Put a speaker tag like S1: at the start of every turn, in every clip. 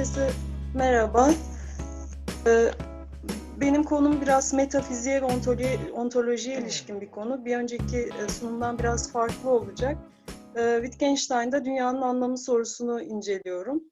S1: Herkese merhaba. Ee, Benim konum biraz metafiziğe ve ontoloji, ontolojiye ilişkin bir konu. Bir önceki e, sunumdan biraz farklı olacak. Ee, Wittgenstein'da dünyanın anlamı sorusunu inceliyorum.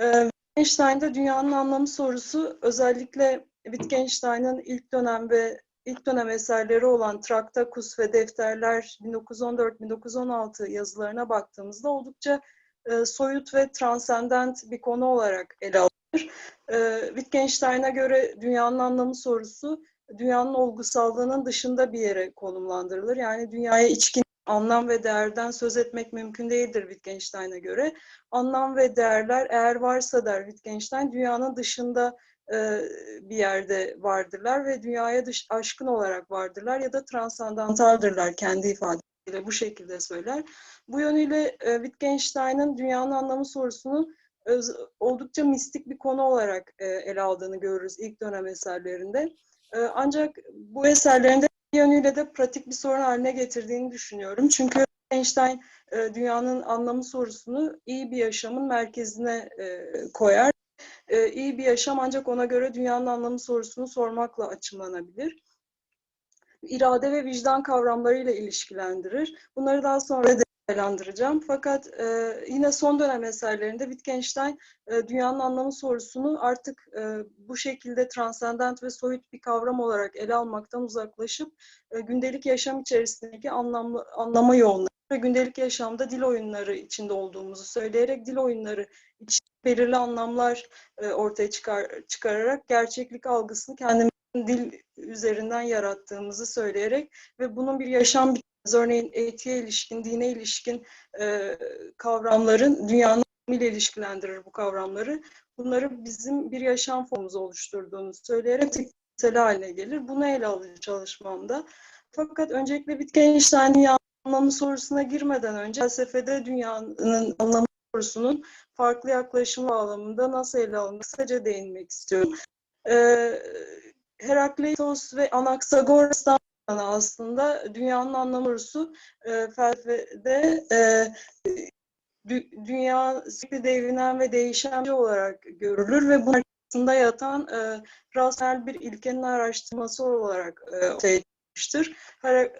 S1: Ee, Wittgenstein'da dünyanın anlamı sorusu özellikle Wittgenstein'ın ilk dönem ve ilk dönem eserleri olan Traktatus ve Defterler 1914-1916 yazılarına baktığımızda oldukça e, soyut ve transcendent bir konu olarak ele alınır. E, Wittgenstein'a göre dünyanın anlamı sorusu dünyanın olgusallığının dışında bir yere konumlandırılır. Yani dünyaya içkin anlam ve değerden söz etmek mümkün değildir Wittgenstein'a göre. Anlam ve değerler eğer varsa der Wittgenstein dünyanın dışında e, bir yerde vardırlar ve dünyaya dış, aşkın olarak vardırlar ya da transandantaldırlar kendi ifadesiyle bu şekilde söyler. Bu yönüyle e, Wittgenstein'ın dünyanın anlamı sorusunu öz, oldukça mistik bir konu olarak e, ele aldığını görürüz ilk dönem eserlerinde. E, ancak bu eserlerinde bir yönüyle de pratik bir sorun haline getirdiğini düşünüyorum. Çünkü Wittgenstein e, dünyanın anlamı sorusunu iyi bir yaşamın merkezine koyar. E, iyi bir yaşam ancak ona göre dünyanın anlamı sorusunu sormakla açımlanabilir irade ve vicdan kavramlarıyla ilişkilendirir. Bunları daha sonra değerlendireceğim. Fakat e, yine son dönem eserlerinde Wittgenstein e, dünyanın anlamı sorusunu artık e, bu şekilde transcendent ve soyut bir kavram olarak ele almaktan uzaklaşıp e, gündelik yaşam içerisindeki anlamlı, anlama yoğunlaşır ve gündelik yaşamda dil oyunları içinde olduğumuzu söyleyerek dil oyunları için belirli anlamlar e, ortaya çıkar, çıkararak gerçeklik algısını kendimiz dil üzerinden yarattığımızı söyleyerek ve bunun bir yaşam biçimi, örneğin etiğe ilişkin, dine ilişkin e, kavramların dünyanın ile ilişkilendirir bu kavramları. Bunları bizim bir yaşam formumuzu oluşturduğunu söyleyerek tiksel haline gelir. Bunu ele alır çalışmamda. Fakat öncelikle Wittgenstein dünya anlamı sorusuna girmeden önce felsefede dünyanın anlamı sorusunun farklı yaklaşım bağlamında nasıl ele alındığını kısaca değinmek istiyorum. Ee, Herakleitos ve Anaxagoras'tan aslında dünyanın anlamı sorusu e, felsefede e, dü, dünya sürekli devrilen ve değişen bir olarak görülür ve bunun arkasında yatan e, rasyonel bir ilkenin araştırması olarak e, ortaya çıkmıştır.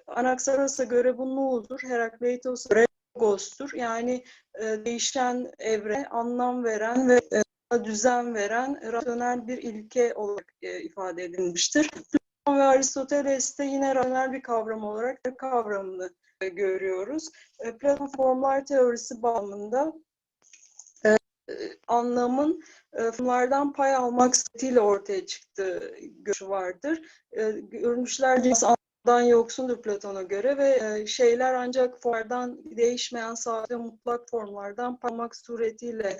S1: Anaxagoras'a göre bu null'dur, Herakleitos'a göre logos'tur. Yani e, değişen evre, anlam veren ve e, düzen veren rasyonel bir ilke olarak e, ifade edilmiştir. Platon ve Aristoteles'te yine rasyonel bir kavram olarak kavramını e, görüyoruz. E, Platon formlar teorisi bağlamında e, anlamın e, formlardan pay almak stiliyle ortaya çıktığı görüşü vardır. E, görünüşler dan yoksundur Platon'a göre ve şeyler ancak formlardan değişmeyen sade mutlak formlardan parmak suretiyle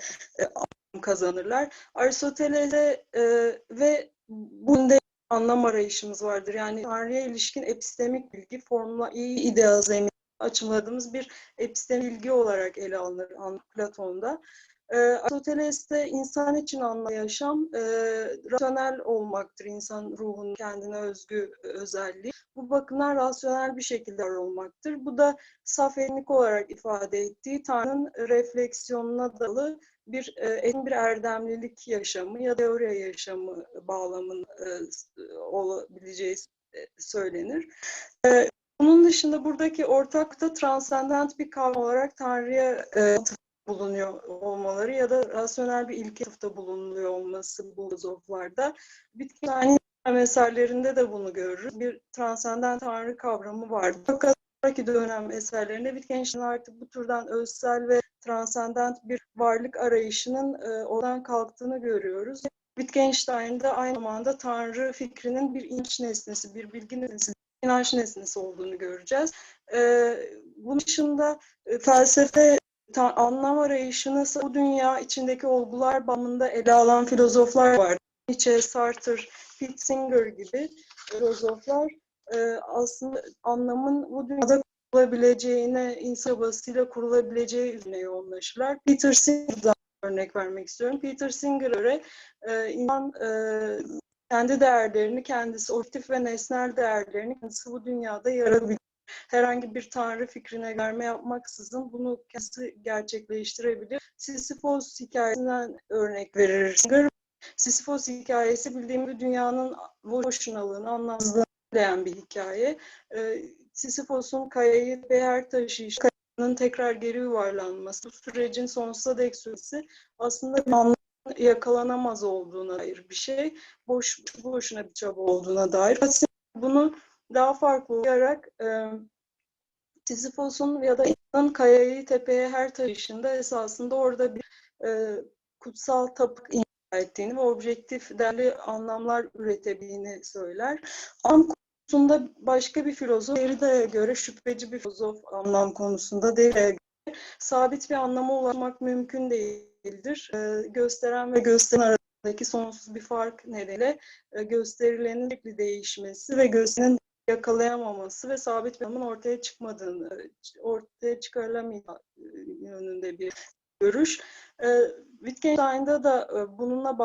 S1: kazanırlar. Aristoteles'e e, ve bunda anlam arayışımız vardır. Yani Tanrı'ya ilişkin epistemik bilgi, formla iyi ideal zemin açımladığımız bir epistemik bilgi olarak ele alınır Platon'da. E, Aristoteles'te insan için anlam yaşam e, rasyonel olmaktır. İnsan ruhunun kendine özgü özelliği. Bu bakımdan rasyonel bir şekilde var olmaktır. Bu da saf olarak ifade ettiği Tanrı'nın refleksiyonuna dalı bir en bir erdemlilik yaşamı ya da teori yaşamı bağlamın e, olabileceği söylenir. E, bunun dışında buradaki ortakta transcendent bir kavram olarak Tanrı'ya e, bulunuyor olmaları ya da rasyonel bir ilke tıfta bulunuyor olması bu filozoflarda. Wittgenstein'in eserlerinde de bunu görürüz. Bir transcendent Tanrı kavramı vardı. Fakat sonraki dönem eserlerinde Wittgenstein artık bu türden özsel ve transcendent bir varlık arayışının e, oradan kalktığını görüyoruz. Wittgenstein'de aynı zamanda Tanrı fikrinin bir inanç nesnesi, bir bilgi nesnesi, inanç nesnesi olduğunu göreceğiz. E, bunun dışında e, felsefe ta, anlam arayışını bu dünya içindeki olgular bağlamında ele alan filozoflar var. Nietzsche, Sartre, Pete Singer gibi filozoflar e, aslında anlamın bu dünyada kurulabileceğine, insan basıyla kurulabileceği üzerine yoğunlaşırlar. Peter Singer'dan örnek vermek istiyorum. Peter Singer'a göre e, insan e, kendi değerlerini, kendisi objektif ve nesnel değerlerini kendisi bu dünyada yaratabilir. Herhangi bir tanrı fikrine görme yapmaksızın bunu kendisi gerçekleştirebilir. Sisyphos hikayesinden örnek verir. Sisyphos hikayesi bildiğim bir dünyanın boşunalığını, anlamsızlığını söyleyen bir hikaye. Ee, Sisyphos'un kayayı ve her taşıyışı, kayanın tekrar geri yuvarlanması, bu sürecin sonsuza dek süresi aslında anlamın yakalanamaz olduğuna dair bir şey. Boş boşuna bir çaba olduğuna dair. Bunu daha farklı olarak e, Sisyphos'un ya da insanın kayayı tepeye her taşıyışında esasında orada bir e, kutsal tapık inşa ettiğini ve objektif değerli anlamlar üretebildiğini söyler. Anlam konusunda başka bir filozof, Derrida'ya göre şüpheci bir filozof anlam konusunda Derrida'ya göre sabit bir anlama ulaşmak mümkün değildir. E, gösteren ve gösteren arasındaki sonsuz bir fark nedeniyle e, gösterilenin sürekli değişmesi ve gösterinin yakalayamaması ve sabit bir ortaya çıkmadığını, ortaya çıkarılamayacağı yönünde bir görüş. E, Wittgenstein'da da e, bununla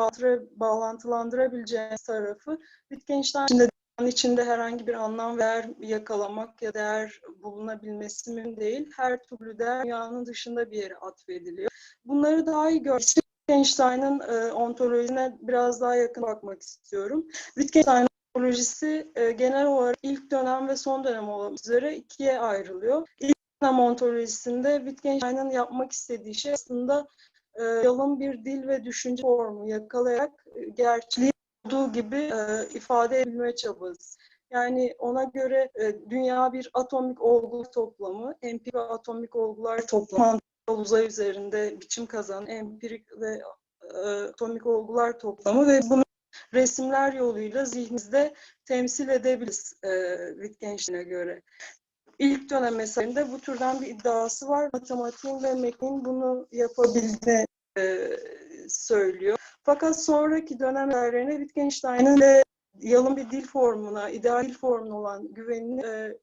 S1: bağlantılandırabileceğimiz tarafı Wittgenstein içinde, içinde herhangi bir anlam ve değer yakalamak ya değer bulunabilmesi mümkün değil. Her türlü değer dünyanın dışında bir yere atfediliyor. Bunları daha iyi görmek Wittgenstein'ın e, ontolojisine biraz daha yakın bakmak istiyorum. Wittgenstein ontolojisi e, genel olarak ilk dönem ve son dönem olmak üzere ikiye ayrılıyor. İlk dönem ontolojisinde Wittgenstein'ın yapmak istediği şey aslında e, yalın bir dil ve düşünce formu yakalayarak e, gerçeği olduğu gibi e, ifade edebilme çabası. Yani ona göre e, dünya bir atomik olgu toplamı, empirik ve atomik olgular toplamı, uzay üzerinde biçim kazanan empirik ve e, atomik olgular toplamı ve bunu resimler yoluyla zihnimizde temsil edebiliriz e, Wittgenstein'e göre. İlk dönem meselinde bu türden bir iddiası var. Matematiğin ve mekaniğin bunu yapabildiğini e, söylüyor. Fakat sonraki dönemlerine Wittgenstein'in de yalın bir dil formuna, ideal dil formuna olan güvenini e,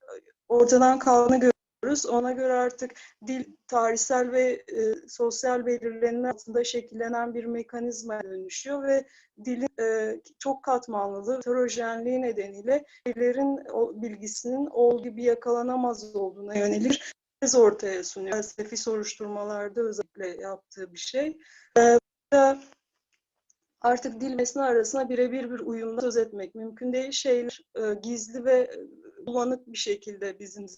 S1: ortadan kaldığını görüyoruz. Ona göre artık dil tarihsel ve e, sosyal belirlenme altında şekillenen bir mekanizma dönüşüyor ve dilin e, çok katmanlılığı, heterojenliği nedeniyle dillerin bilgisinin olduğu gibi yakalanamaz olduğuna yönelik tez ortaya sunuyor. Felsefi soruşturmalarda özellikle yaptığı bir şey. E, artık dil nesne arasında birebir bir uyumda söz etmek mümkün değil. Şeyler e, gizli ve bulanık bir şekilde bizim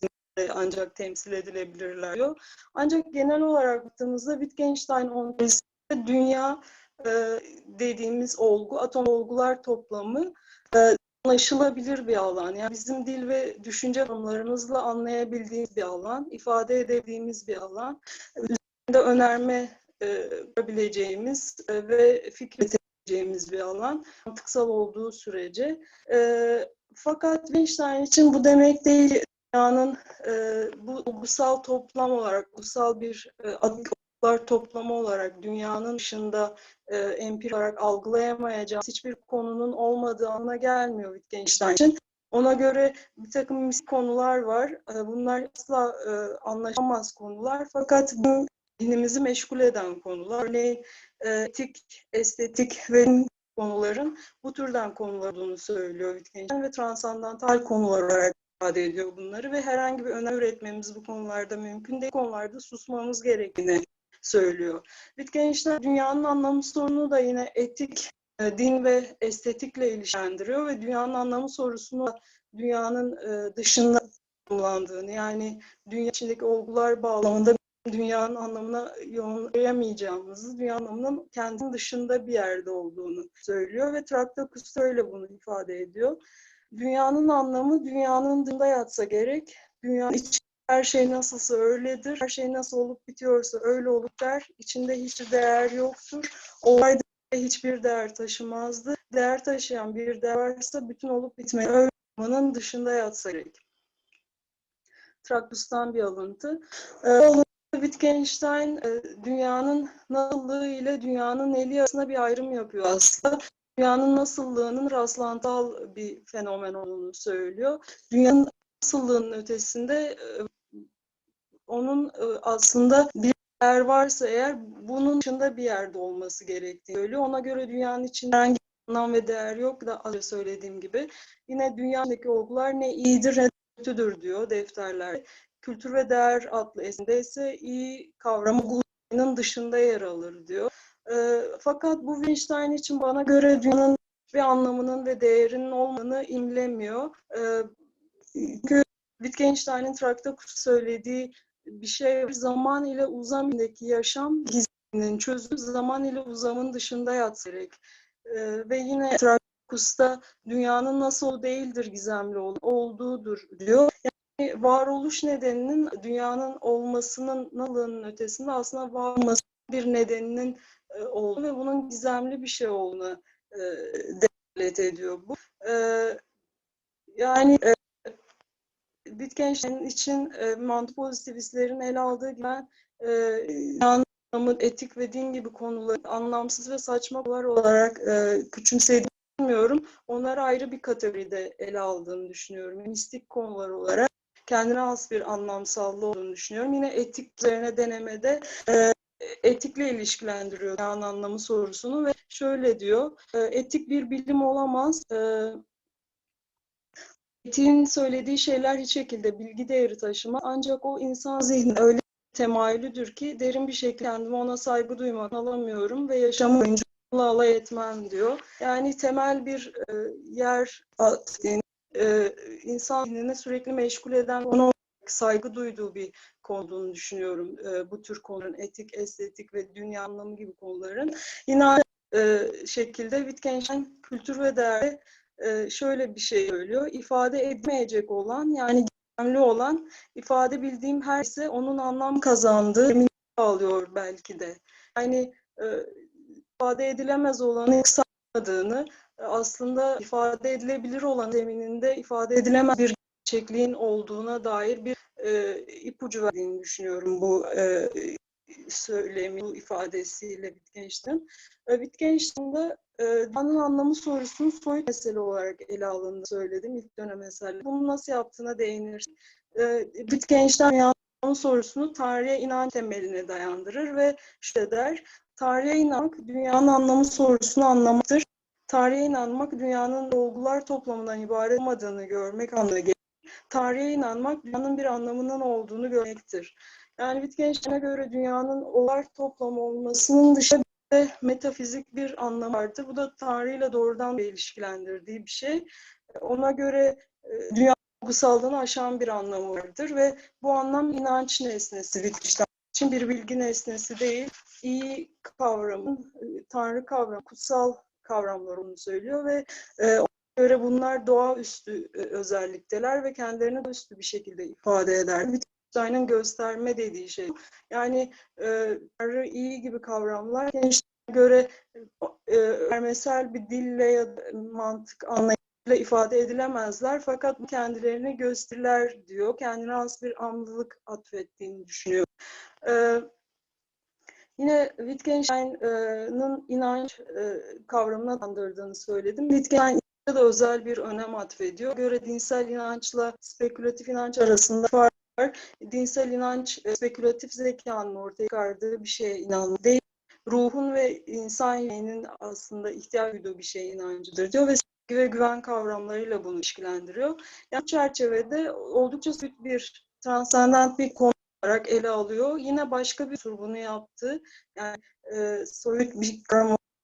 S1: ancak temsil edilebilirler diyor. Ancak genel olarak baktığımızda Wittgenstein ontolojisinde dünya e, dediğimiz olgu, atom olgular toplamı e, anlaşılabilir bir alan. Yani bizim dil ve düşünce formlarımızla anlayabildiğimiz bir alan, ifade edebildiğimiz bir alan. Üzerinde önerme e, yapabileceğimiz e, ve fikir üretebileceğimiz bir alan. Mantıksal olduğu sürece. E, fakat Wittgenstein için bu demek değil dünyanın e, bu olgusal toplam olarak, olgusal bir e, adlar toplamı olarak dünyanın dışında e, empirik olarak algılayamayacağımız hiçbir konunun olmadığı anına gelmiyor Wittgenstein için. Ona göre bir takım konular var. E, bunlar asla e, anlaşılmaz konular. Fakat bu dinimizi meşgul eden konular. Örneğin e, etik, estetik ve konuların bu türden konular olduğunu söylüyor Wittgenstein ve transandantal konular olarak ifade ediyor bunları ve herhangi bir önem üretmemiz bu konularda mümkün değil. konularda susmamız gerektiğini söylüyor. Wittgenstein dünyanın anlamı sorunu da yine etik, e, din ve estetikle ilişkilendiriyor ve dünyanın anlamı sorusunu dünyanın e, dışında kullandığını yani dünya içindeki olgular bağlamında dünyanın anlamına yoğunlayamayacağımızı, dünya anlamının kendinin dışında bir yerde olduğunu söylüyor ve Traktatus öyle bunu ifade ediyor. Dünyanın anlamı dünyanın dışında yatsa gerek. Dünyanın içinde her şey nasılsa öyledir. Her şey nasıl olup bitiyorsa öyle olup der. İçinde hiçbir değer yoktur. Olayda hiçbir değer taşımazdı. Değer taşıyan bir değer varsa bütün olup bitmeyi olmanın dışında yatsa gerek. Traktus'tan bir alıntı. Ee, Wittgenstein e, dünyanın nasıllığı ile dünyanın eli arasında bir ayrım yapıyor aslında dünyanın nasıllığının rastlantısal bir fenomen olduğunu söylüyor. Dünyanın nasıllığının ötesinde e, onun e, aslında bir yer varsa eğer bunun dışında bir yerde olması gerektiğini söylüyor. Ona göre dünyanın içinde herhangi bir anlam ve değer yok da az önce söylediğim gibi. Yine dünyadaki olgular ne iyidir ne kötüdür diyor defterler. Kültür ve Değer adlı eserinde ise iyi kavramı dışında yer alır diyor. E, fakat bu Wittgenstein için bana göre dünyanın bir anlamının ve değerinin olmadığını imlemiyor. E, çünkü Wittgenstein'in Traktatus söylediği bir şey zaman ile uzam ilindeki yaşam gizliliğinin çözümü zaman ile uzamın dışında yatsa gerek. E, ve yine Traktatus'ta dünyanın nasıl değildir gizemli ol, olduğudur diyor. Yani varoluş nedeninin dünyanın olmasının nalığının ötesinde aslında var olması bir nedeninin e, olduğu ve bunun gizemli bir şey olduğunu e, devlet ediyor bu. E, yani e, Wittgenstein için e, mantık pozitivistlerin ele aldığı gibi ben e, anlamı, etik ve din gibi konuları anlamsız ve saçma olarak e, küçümsediğimi. Onları ayrı bir kategoride ele aldığını düşünüyorum. Mistik konular olarak kendine has bir anlamsallığı olduğunu düşünüyorum. Yine etik üzerine denemede e, etikle ilişkilendiriyor yani anlamı sorusunu ve şöyle diyor. E, etik bir bilim olamaz. E, etiğin söylediği şeyler hiç şekilde bilgi değeri taşımaz. Ancak o insan zihni öyle temayülüdür ki derin bir şekilde kendime ona saygı duymak alamıyorum ve yaşamı boyunca alay etmem diyor. Yani temel bir e, yer e, insan zihnini sürekli meşgul eden saygı duyduğu bir konu olduğunu düşünüyorum. E, bu tür konuların etik, estetik ve dünya anlamı gibi konuların. Yine aynı e, şekilde Wittgenstein kültür ve değerli e, şöyle bir şey söylüyor. İfade edmeyecek olan yani gizemli olan ifade bildiğim her ise onun anlam kazandığı emin sağlıyor belki de. Yani e, ifade edilemez olanı sağladığını aslında ifade edilebilir olan zemininde ifade edilemez bir gerçekliğin olduğuna dair bir e, ipucu verdiğini düşünüyorum bu e, söylemi, bu ifadesiyle Wittgenstein. E, Wittgenstein'da e, dünyanın anlamı sorusunu soyut mesele olarak ele alındığını söyledim ilk dönem mesele. Bunu nasıl yaptığına değinir. E, Wittgenstein dünyanın sorusunu tarihe inanç temeline dayandırır ve şöyle der, tarihe inanmak dünyanın anlamı sorusunu anlamaktır. Tarihe inanmak dünyanın olgular toplamından ibaret olmadığını görmek anlamına gelir. Tarihe inanmak dünyanın bir anlamının olduğunu görmektir. Yani Wittgenstein'e göre dünyanın olgular toplamı olmasının dışında metafizik bir anlamı vardır. Bu da tarihle doğrudan bir ilişkilendirdiği bir şey. Ona göre dünya olgusallığını aşan bir anlamı vardır ve bu anlam inanç nesnesi Wittgenstein için bir bilgi nesnesi değil, iyi kavramın, tanrı kavramı, kutsal kavramlar onu söylüyor ve e, göre bunlar doğaüstü e, özellikteler ve kendilerini üstü bir şekilde ifade eder. Wittgenstein'in gösterme dediği şey. Yani e, iyi gibi kavramlar gençlere göre e, ermesel bir dille ya da mantık anlayışıyla ifade edilemezler fakat kendilerini gösterirler diyor. Kendine az bir anlılık atfettiğini düşünüyor. E, Yine Wittgenstein'ın inanç e, kavramına adlandırdığını söyledim. Wittgenstein da özel bir önem atfediyor. Göre dinsel inançla spekülatif inanç arasında fark var. Dinsel inanç e, spekülatif zekanın ortaya çıkardığı bir şeye inanma değil. Ruhun ve insan yüreğinin aslında ihtiyaç duyduğu bir şeye inancıdır diyor ve ve güven kavramlarıyla bunu ilişkilendiriyor. Yani çerçevede oldukça büyük bir transcendent bir konu olarak ele alıyor. Yine başka bir tur bunu yaptı. Yani e, soyut bir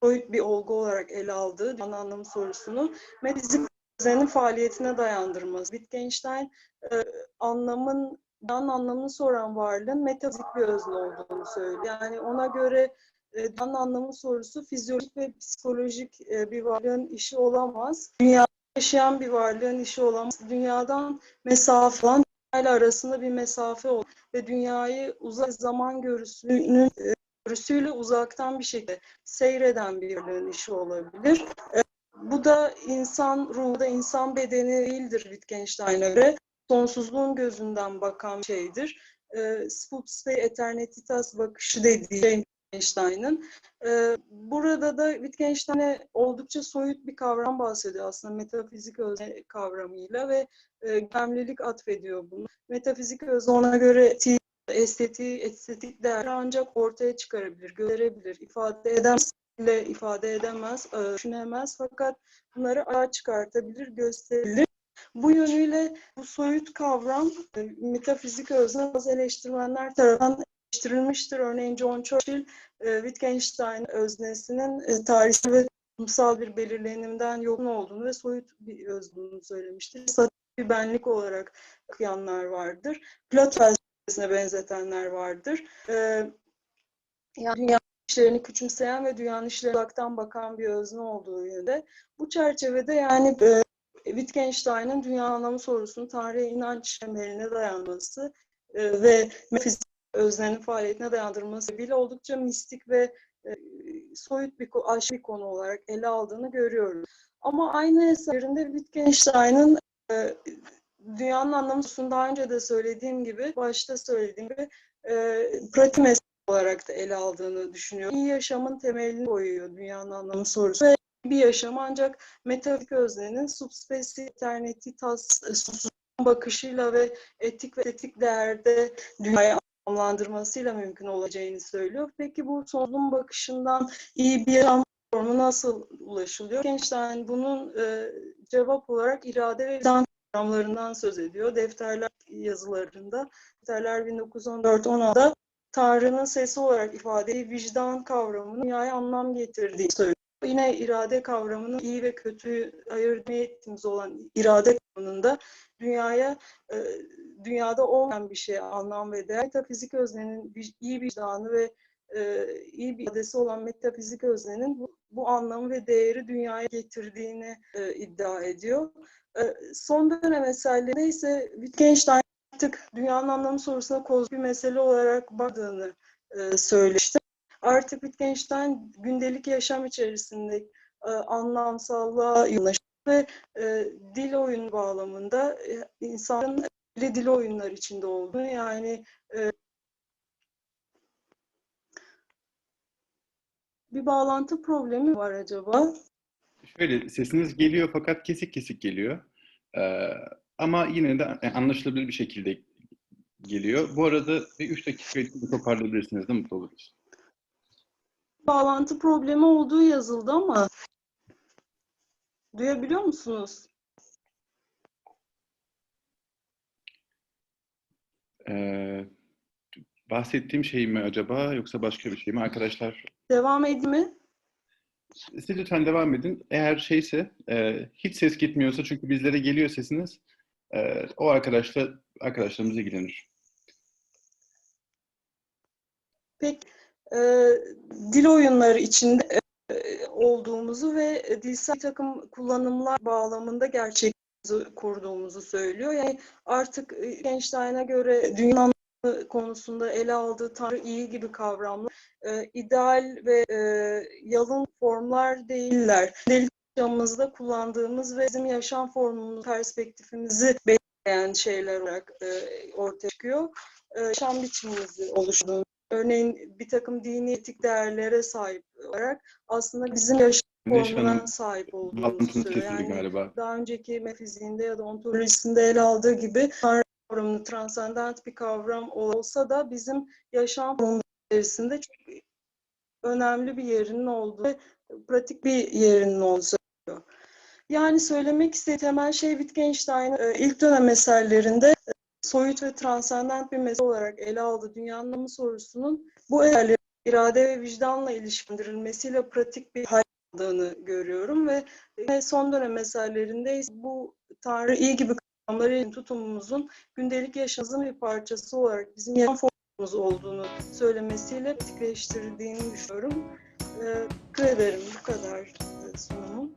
S1: soyut bir olgu olarak ele aldığı can anlamı sorusunu metafizik düzenin faaliyetine dayandırmaz. Wittgenstein e, anlamın can anlamını soran varlığın metafizik bir özne olduğunu söylüyor. Yani ona göre e, can anlamı sorusu fizyolojik ve psikolojik e, bir varlığın işi olamaz. Dünya yaşayan bir varlığın işi olamaz. Dünyadan mesafe olan ile arasında bir mesafe olur ve dünyayı uzak zaman görüsünün e, görüsüyle uzaktan bir şekilde seyreden bir varlığın işi olabilir. E, bu da insan ruhu da insan bedeni değildir Wittgenstein'e göre. Sonsuzluğun gözünden bakan şeydir. E, Spupste Eternitatis bakışı dediği şey Wittgenstein'ın. Ee, burada da Wittgenstein'e oldukça soyut bir kavram bahsediyor aslında metafizik özne kavramıyla ve e, gemlilik atfediyor bunu. Metafizik özne ona göre estetiği, estetik değer ancak ortaya çıkarabilir, görebilir, ifade edemez ile ifade edemez, e, düşünemez fakat bunları açığa çıkartabilir, gösterebilir. Bu yönüyle bu soyut kavram e, metafizik özne bazı eleştirmenler tarafından eleştirilmiştir. Örneğin John Churchill, e, Wittgenstein öznesinin tarihsel ve toplumsal bir belirlenimden yoksun olduğunu ve soyut bir öz söylemiştir. Statik bir benlik olarak okuyanlar vardır. Plato felsefesine benzetenler vardır. E, yani dünya işlerini küçümseyen ve dünyanın işlerine uzaktan bakan bir özne olduğu yönünde. Bu çerçevede yani e, Wittgenstein'ın dünya anlamı sorusunun tarihe inanç temeline dayanması e, ve metafizik öznenin faaliyetine dayandırılması bile oldukça mistik ve e, soyut bir, aşk bir konu olarak ele aldığını görüyoruz. Ama aynı eserinde Wittgenstein'ın e, dünyanın anlamı sorusunu daha önce de söylediğim gibi, başta söylediğim gibi e, pratik mesele olarak da ele aldığını düşünüyorum. İyi yaşamın temelini koyuyor dünyanın anlamı sorusu ve bir yaşam ancak metafizik öznenin subspecie eternitas sonsuz bakışıyla ve etik ve etik değerde dünyayı anlamlandırmasıyla mümkün olacağını söylüyor. Peki bu sonsuzluğun bakışından iyi bir yaşam formu nasıl ulaşılıyor? Gençlerin bunun e, cevap olarak irade ve vicdan kavramlarından söz ediyor. Defterler yazılarında, defterler 1914-16'da Tanrı'nın sesi olarak ifade vicdan kavramının dünyaya anlam getirdiği söylüyor. Yine irade kavramının iyi ve kötüyü ayırt ettiğimiz olan irade kavramında dünyaya e, dünyada olmayan bir şeye anlam ve değer. Metafizik öznenin iyi vicdanı ve e, iyi bir iradesi olan metafizik öznenin bu, bu anlamı ve değeri dünyaya getirdiğini e, iddia ediyor. E, son dönem eserlerinde ise Wittgenstein artık dünyanın anlamı sorusuna kozmik bir mesele olarak baktığını e, söylemişti. Artık Wittgenstein gündelik yaşam içerisinde e, anlamsallığa yoğunlaşıyor ve e, dil oyunu bağlamında e, insanın bile dil oyunlar içinde olduğunu yani e, bir bağlantı problemi var acaba?
S2: Şöyle sesiniz geliyor fakat kesik kesik geliyor. Ee, ama yine de anlaşılabilir bir şekilde geliyor. Bu arada bir 3 dakika toparlayabilirsiniz de mutlu oluruz.
S1: Bağlantı problemi olduğu yazıldı ama duyabiliyor musunuz?
S2: Ee, bahsettiğim şey mi acaba yoksa başka bir şey mi? Arkadaşlar
S1: Devam edeyim mi?
S2: Siz lütfen devam edin. Eğer şeyse e, hiç ses gitmiyorsa çünkü bizlere geliyor sesiniz e, o arkadaşla arkadaşlarımız ilgilenir.
S1: Peki e, dil oyunları içinde e, olduğumuzu ve dilsel takım kullanımlar bağlamında gerçek kurduğumuzu söylüyor. Yani artık Gençliğine göre dünya konusunda ele aldığı Tanrı iyi gibi kavramlar e, ideal ve e, yalın formlar değiller. Gündelik yaşamımızda kullandığımız ve bizim yaşam formumuz, perspektifimizi belirleyen şeyler olarak e, ortaya çıkıyor. E, yaşam biçimimizi oluşturduğunu örneğin bir takım dini etik değerlere sahip olarak aslında bizim yaşam formuna sahip olduğumuzu söylüyor. Yani
S2: galiba.
S1: daha önceki metafiziğinde ya da ontolojisinde ele aldığı gibi Tanrı kavramını transcendent bir kavram olsa da bizim yaşam formumuz içerisinde çok önemli bir yerinin olduğu pratik bir yerinin söylüyor. Yani söylemek istediğim temel şey Wittgenstein'in ilk dönem eserlerinde soyut ve transcendent bir mesele olarak ele aldığı dünya anlamı sorusunun bu eserlerin irade ve vicdanla ilişkilendirilmesiyle pratik bir hal aldığını görüyorum ve son dönem eserlerinde bu Tanrı iyi gibi kavramları tutumumuzun gündelik yaşamımızın bir parçası olarak bizim yaşam olduğunu söylemesiyle pratikleştirdiğini düşünüyorum. Teşekkür ederim. Bu kadar sunumum.